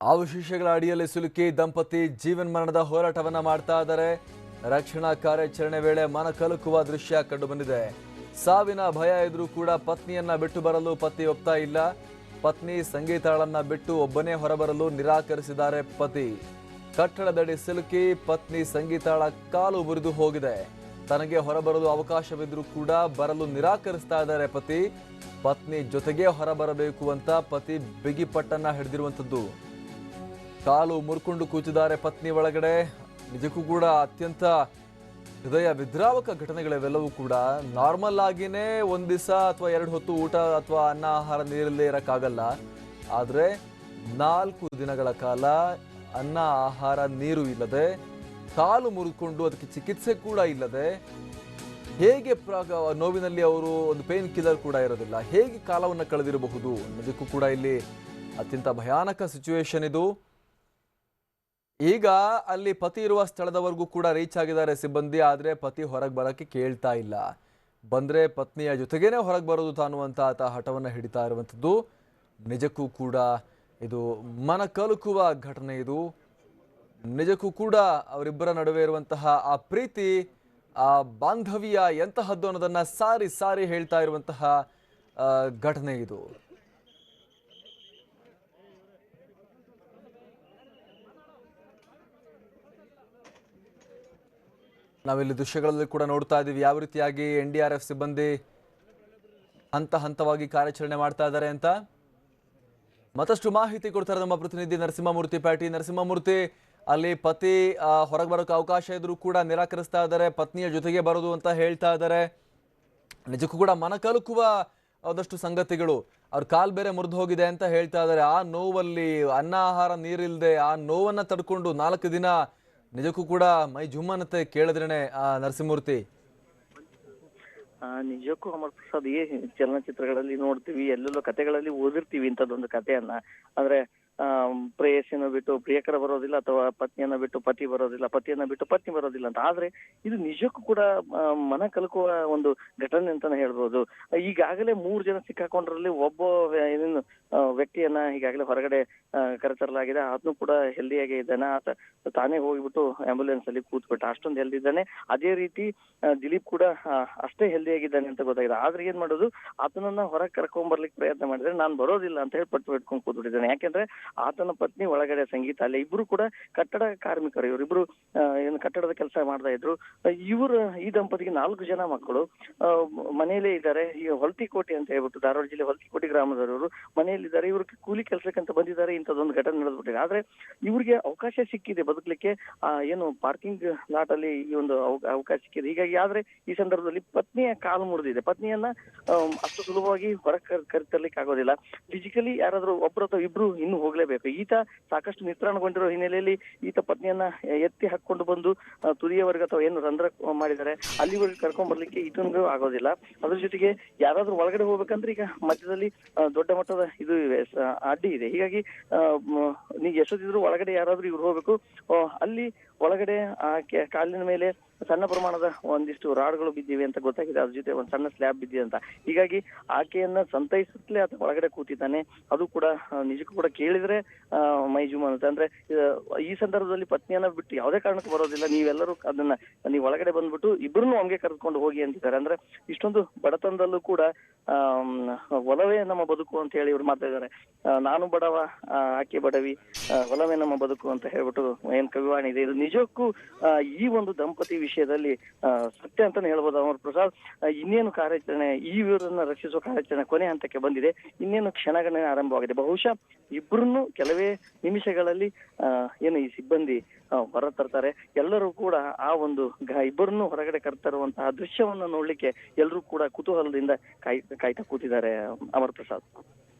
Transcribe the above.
ಅವಶೇಷಗಳ ಅಡಿಯಲ್ಲಿ ಸಿಲುಕಿ ದಂಪತಿ ಜೀವನ್ ಮರಣದ ಹೋರಾಟವನ್ನ ಮಾಡ್ತಾ ಇದ್ದಾರೆ. ರಕ್ಷಣಾ ಕಾರ್ಯಾಚರಣೆ ವೇಳೆ ಮನ ಕಲುಕುವ ದೃಶ್ಯ ಕಂಡುಬಂದಿದೆ. ಸಾವಿನ ಭಯ ಇದ್ರೂ ಕೂಡ ಪತ್ನಿಯನ್ನ ಬಿಟ್ಟು ಬರಲು ಪತಿ ಒಪ್ತಾ ಇಲ್ಲ. ಪತ್ನಿ ಸಂಗೀತಾಳನ್ನ ಬಿಟ್ಟು ಒಬ್ಬನೇ ಹೊರಬರಲು ನಿರಾಕರಿಸಿದ್ದಾರೆ ಪತಿ. ಕಟ್ಟಡದಡಿ ಸಿಲುಕಿ ಪತ್ನಿ ಸಂಗೀತಾಳ ಕಾಲು ಮುರಿದು ಹೋಗಿದೆ. ತನಗೆ ಹೊರಬರಲು ಅವಕಾಶವಿದ್ರೂ ಕೂಡ ಬರಲು ನಿರಾಕರಿಸ್ತಾ ಇದ್ದಾರೆ ಪತಿ. ಪತ್ನಿ ಜೊತೆಗೆ ಹೊರಬರಬೇಕು ಅಂತ ಪತಿ ಬಿಗಿಪಟ್ಟನ್ನ ಹಿಡಿದಿರುವಂಥದ್ದು. ಕಾಲು ಮುರ್ಕೊಂಡು ಕೂತಿದ್ದಾರೆ ಪತ್ನಿ ಒಳಗಡೆ. ನಿಜಕ್ಕೂ ಕೂಡ ಅತ್ಯಂತ ಹೃದಯ ವಿದ್ರಾವಕ ಘಟನೆಗಳಿವೆಲ್ಲವೂ ಕೂಡ ನಾರ್ಮಲ್ ಆಗಿನೇ ಒಂದ್ ದಿವಸ ಅಥವಾ ಎರಡು ಹೊತ್ತು ಊಟ ಅಥವಾ ಅನ್ನ ಆಹಾರ ನೀರಲ್ಲೇ ಇರೋಕ್ಕಾಗಲ್ಲ. ಆದರೆ ನಾಲ್ಕು ದಿನಗಳ ಕಾಲ ಅನ್ನ, ಆಹಾರ, ನೀರು ಇಲ್ಲದೆ, ಕಾಲು ಮುರಿದುಕೊಂಡು ಅದಕ್ಕೆ ಚಿಕಿತ್ಸೆ ಕೂಡ ಇಲ್ಲದೆ, ಹೇಗೆ ನೋವಿನಲ್ಲಿ ಅವರು ಒಂದು ಪೇನ್ ಕಿಲ್ಲರ್ ಕೂಡ ಇರೋದಿಲ್ಲ, ಹೇಗೆ ಕಾಲವನ್ನು ಕಳೆದಿರಬಹುದು ನಿಜಕ್ಕೂ ಕೂಡ ಇಲ್ಲಿ ಅತ್ಯಂತ ಭಯಾನಕ ಸಿಚುವೇಶನ್ ಇದು. ಈಗ ಅಲ್ಲಿ ಪತಿ ಇರುವ ಸ್ಥಳದವರೆಗೂ ಕೂಡ ರೀಚ್ ಆಗಿದ್ದಾರೆ ಸಿಬ್ಬಂದಿ, ಆದರೆ ಪತಿ ಹೊರಗೆ ಬರೋಕ್ಕೆ ಕೇಳ್ತಾ ಇಲ್ಲ. ಬಂದರೆ ಪತ್ನಿಯ ಜೊತೆಗೇನೆ ಹೊರಗೆ ಬರೋದು ತಾನುವಂಥ ಆತ ಹಠವನ್ನು ಹಿಡಿತಾ ಇರುವಂಥದ್ದು. ನಿಜಕ್ಕೂ ಕೂಡ ಇದು ಮನ ಕಲುಕುವ ಘಟನೆ ಇದು. ನಿಜಕ್ಕೂ ಕೂಡ ಅವರಿಬ್ಬರ ನಡುವೆ ಇರುವಂತಹ ಆ ಪ್ರೀತಿ, ಆ ಬಾಂಧವ್ಯ ಎಂತಹದ್ದು ಅನ್ನೋದನ್ನು ಸಾರಿ ಸಾರಿ ಹೇಳ್ತಾ ಇರುವಂತಹ ಘಟನೆ ಇದು. ನಾವಿಲ್ಲಿ ದೃಶ್ಯಗಳಲ್ಲಿ ಕೂಡ ನೋಡ್ತಾ ಇದ್ದೀವಿ. ಯಾವ ರೀತಿಯಾಗಿ ಎನ್ ಡಿ ಆರ್ ಎಫ್ ಸಿಬ್ಬಂದಿ ಹಂತ ಹಂತವಾಗಿ ಕಾರ್ಯಾಚರಣೆ ಮಾಡ್ತಾ ಇದ್ದಾರೆ ಅಂತ? ಮತ್ತಷ್ಟು ಮಾಹಿತಿ ಕೊಡ್ತಾರೆ ನಮ್ಮ ಪ್ರತಿನಿಧಿ ನರಸಿಂಹಮೂರ್ತಿ ಪ್ಯಾಟಿ ನರಸಿಂಹಮೂರ್ತಿ, ಅಲ್ಲಿ ಪತಿ ಹೊರಗೆ ಬರೋಕೆ ಅವಕಾಶ ಇದ್ರೂ ಕೂಡ ನಿರಾಕರಿಸ್ತಾ ಇದ್ದಾರೆ. ಪತ್ನಿಯ ಜೊತೆಗೆ ಬರೋದು ಅಂತ ಹೇಳ್ತಾ ಇದ್ದಾರೆ. ನಿಜಕ್ಕೂ ಕೂಡ ಮನಕಲುಕುವ ಒಂದಷ್ಟು ಸಂಗತಿಗಳು. ಅವ್ರ ಕಾಲ್ ಬೇರೆ ಮುರಿದು ಹೋಗಿದೆ ಅಂತ ಹೇಳ್ತಾ ಇದ್ದಾರೆ. ಆ ನೋವಲ್ಲಿ, ಅನ್ನ, ಆಹಾರ ನೀರಿಲ್ಲದೆ ಆ ನೋವನ್ನ ತಡ್ಕೊಂಡು ನಾಲ್ಕು ದಿನ ನಿಜಕ್ಕೂ ಕೂಡ ಮೈ ಜುಮ್ಮನತ್ತೆ ಕೇಳಿದ್ರೇನೆ ಆ ನರಸಿಂಹಮೂರ್ತಿ? ನಿಜಕ್ಕೂ ಅಮರ್ ಪ್ರಸಾದ್, ಈ ಚಲನಚಿತ್ರಗಳಲ್ಲಿ ನೋಡ್ತೀವಿ, ಎಲ್ಲೆಲ್ಲೋ ಕತೆಗಳಲ್ಲಿ ಓದಿರ್ತೀವಿ ಇಂಥದ್ದೊಂದು ಕಥೆಯನ್ನ ಆದ್ರೆ ಪ್ರೇಯಸಿನ ಬಿಟ್ಟು ಪ್ರಿಯಕರ ಬರೋದಿಲ್ಲ ಅಥವಾ ಪತ್ನಿಯನ್ನ ಬಿಟ್ಟು ಪತಿ ಬರೋದಿಲ್ಲ, ಪತಿಯನ್ನ ಬಿಟ್ಟು ಪತ್ನಿ ಬರೋದಿಲ್ಲ ಅಂತ. ಆದ್ರೆ ಇದು ನಿಜಕ್ಕೂ ಕೂಡ ಮನ ಕಲಕುವ ಒಂದು ಘಟನೆ ಅಂತಾನೆ ಹೇಳ್ಬೋದು. ಈಗಾಗಲೇ ಮೂರ್ ಜನ ಸಿಕ್ಕಾಕೊಂಡ್ರಲ್ಲಿ ಒಬ್ಬ ವ್ಯ- ಏನು ವ್ಯಕ್ತಿಯನ್ನ ಈಗಾಗಲೇ ಹೊರಗಡೆ ಕರೆತರಲಾಗಿದೆ. ಆತನು ಕೂಡ ಹೆಲ್ದಿಯಾಗಿ ಇದ್ದಾನೆ. ಆತ ತಾನೇ ಹೋಗಿಬಿಟ್ಟು ಆಂಬ್ಯುಲೆನ್ಸ್ ಅಲ್ಲಿ ಕೂತ್ಬಿಟ್ಟ. ಅಷ್ಟೊಂದು ಹೆಲ್ದಿ ಇದ್ದಾನೆ. ಅದೇ ರೀತಿ ದಿಲೀಪ್ ಕೂಡ ಅಷ್ಟೇ ಹೆಲ್ದಿಯಾಗಿದ್ದಾನೆ ಅಂತ ಗೊತ್ತಾಗಿದೆ. ಆದ್ರೆ ಏನ್ ಮಾಡೋದು? ಆತನನ್ನ ಹೊರಗೆ ಕರ್ಕೊಂಡ್ ಬರ್ಲಿಕ್ಕೆ ಪ್ರಯತ್ನ ಮಾಡಿದ್ರೆ ನಾನು ಬರೋದಿಲ್ಲ ಅಂತ ಹೇಳಿ ಪಟ್ಟು ಇಟ್ಕೊಂಡು ಕೂತ್ಬಿಟ್ಟಿದ್ದಾನೆ. ಯಾಕೆಂದ್ರೆ ಆತನ ಪತ್ನಿ ಒಳಗಡೆ ಸಂಗೀತ, ಅಲ್ಲಿ ಇಬ್ರು ಕೂಡ ಕಟ್ಟಡ ಕಾರ್ಮಿಕರು ಇವರಿಬ್ರು ಏನು ಕಟ್ಟಡದ ಕೆಲಸ ಮಾಡ್ತಾ ಇದ್ರು. ಇವರು, ಈ ದಂಪತಿಗೆ ನಾಲ್ಕು ಜನ ಮಕ್ಕಳು. ಮನೆಯಲ್ಲೇ ಇದ್ದಾರೆ. ಈ ಹೊಲ್ತಿಕೋಟೆ ಅಂತ ಹೇಳ್ಬಿಟ್ಟು ಧಾರವಾಡ ಜಿಲ್ಲೆ ಹೊಲ್ತಿಕೋಟೆ ಗ್ರಾಮದವರು ಮನೆಯಲ್ಲಿದ್ದಾರೆ. ಇವರು ಕೂಲಿ ಕೆಲಸಕ್ಕಂತ ಬಂದಿದ್ದಾರೆ. ಇಂಥದ್ದೊಂದು ಘಟನೆ ನಡೆದ್ಬಿಟ್ಟಿದೆ. ಆದ್ರೆ ಇವ್ರಿಗೆ ಅವಕಾಶ ಸಿಕ್ಕಿದೆ ಬದುಕಲಿಕ್ಕೆ. ಏನು ಪಾರ್ಕಿಂಗ್ ಲಾಟ್ ಅಲ್ಲಿ ಈ ಒಂದು ಅವ- ಅವಕಾಶ ಸಿಕ್ಕಿದೆ. ಹೀಗಾಗಿ ಆದ್ರೆ ಈ ಸಂದರ್ಭದಲ್ಲಿ ಪತ್ನಿಯ ಕಾಲು ಮುರಿದಿದೆ. ಪತ್ನಿಯನ್ನ ಅಷ್ಟು ಸುಲಭವಾಗಿ ಹೊರಗೆ ಕರೆತರ್ಲಿಕ್ಕೆ ಆಗೋದಿಲ್ಲ ಫಿಸಿಕಲಿ ಯಾರಾದ್ರೂ ಒಬ್ರು ಅಥವಾ ಇಬ್ರು ಇನ್ನು ಹೋಗ್ಲೇಬೇಕು ಈತ ಸಾಕಷ್ಟು ನಿತ್ರಾಣಗೊಂಡಿರೋ ಹಿನ್ನೆಲೆಯಲ್ಲಿ ಈತ ಪತ್ನಿಯನ್ನ ಎತ್ತಿ ಹಾಕೊಂಡು ಬಂದು ತುದಿಯವರೆಗೆ ಅಥವಾ ಏನು ರಂಧ್ರ ಮಾಡಿದ್ದಾರೆ, ಅಲ್ಲಿವರೆಗೆ ಕರ್ಕೊಂಡ್ ಬರ್ಲಿಕ್ಕೆ ಈತನಿಗೂ ಆಗೋದಿಲ್ಲ. ಅದ್ರ ಜೊತೆಗೆ ಯಾರಾದ್ರೂ ಒಳಗಡೆ ಹೋಗ್ಬೇಕಂದ್ರೆ ಈಗ ಮಧ್ಯದಲ್ಲಿ ದೊಡ್ಡ ಮಟ್ಟದ ಇದು ಇವೆ ಅಡ್ಡಿ ಇದೆ. ಹೀಗಾಗಿ ನೀವು ಎಷ್ಟೊತ್ತಿದ್ರು ಒಳಗಡೆ ಯಾರಾದ್ರೂ ಇವ್ರು ಹೋಗ್ಬೇಕು. ಅಲ್ಲಿ ಒಳಗಡೆ ಕಾಲಿನ ಮೇಲೆ ಸಣ್ಣ ಪ್ರಮಾಣದ ಒಂದಿಷ್ಟು ರಾಡ್ಗಳು ಬಿದ್ದಿವೆ ಅಂತ ಗೊತ್ತಾಗಿದೆ. ಅದ್ರ ಜೊತೆ ಒಂದು ಸಣ್ಣ ಸ್ಲ್ಯಾಬ್ ಬಿದ್ದಿದೆ ಅಂತ. ಹೀಗಾಗಿ ಆಕೆಯನ್ನ ಸಂತೈಸುತ್ತಲೇ ಅಥವಾ ಒಳಗಡೆ ಕೂತಿದ್ದಾನೆ. ಅದು ಕೂಡ ನಿಜಕ್ಕೂ ಕೂಡ ಕೇಳಿದ್ರೆ ಆ, ಮೈ ಜುಮ್ ಅನ್ನುತ್ತೆ. ಅಂದ್ರೆ ಈ ಸಂದರ್ಭದಲ್ಲಿ ಪತ್ನಿಯನ್ನ ಬಿಟ್ಟು ಯಾವುದೇ ಕಾರಣಕ್ಕೂ ಬರೋದಿಲ್ಲ. ನೀವೆಲ್ಲರೂ ಅದನ್ನ ನೀವು ಒಳಗಡೆ ಬಂದ್ಬಿಟ್ಟು ಇಬ್ಬರನ್ನು ಹಂಗೆ ಕರೆದುಕೊಂಡು ಹೋಗಿ ಅಂತಿದ್ದಾರೆ. ಅಂದ್ರೆ ಇಷ್ಟೊಂದು ಬಡತನದಲ್ಲೂ ಕೂಡ ಒಲವೇ ನಮ್ಮ ಬದುಕು ಅಂತ ಹೇಳಿ ಇವ್ರು ಆ, ನಾನು ಬಡವ ಆಕೆ ಬಡವಿ ಒಲವೇ ನಮ್ಮ ಬದುಕು ಅಂತ ಹೇಳ್ಬಿಟ್ಟು ಏನ್ ಕವಿವಾಣಿ ಇದೆ. ಇದು ನಿಜಕ್ಕೂ ಈ ಒಂದು ದಂಪತಿ ವಿಷಯದಲ್ಲಿ ಸತ್ಯ ಅಂತಾನೆ ಹೇಳ್ಬೋದು ಅಮರ್ ಪ್ರಸಾದ್. ಇನ್ನೇನು ಕಾರ್ಯಾಚರಣೆ, ಈ ವಿವರನ್ನ ರಕ್ಷಿಸುವ ಕಾರ್ಯಾಚರಣೆ ಕೊನೆ ಹಂತಕ್ಕೆ ಬಂದಿದೆ. ಇನ್ನೇನು ಕ್ಷಣಗಣನೆ ಆರಂಭವಾಗಿದೆ. ಬಹುಶಃ ಇಬ್ಬರನ್ನು ಕೆಲವೇ ನಿಮಿಷಗಳಲ್ಲಿ ಏನು ಈ ಸಿಬ್ಬಂದಿ ಹೊರ ತರ್ತಾರೆ. ಎಲ್ಲರೂ ಕೂಡ ಆ ಒಂದು ಇಬ್ಬರನ್ನು ಹೊರಗಡೆ ಕರ್ತರುವಂತಹ ದೃಶ್ಯವನ್ನು ನೋಡ್ಲಿಕ್ಕೆ ಎಲ್ಲರೂ ಕೂಡ ಕುತೂಹಲದಿಂದ ಕಾಯ್, ಕಾಯ್ತಾ ಕೂತಿದ್ದಾರೆ ಅಮರ್ ಪ್ರಸಾದ್.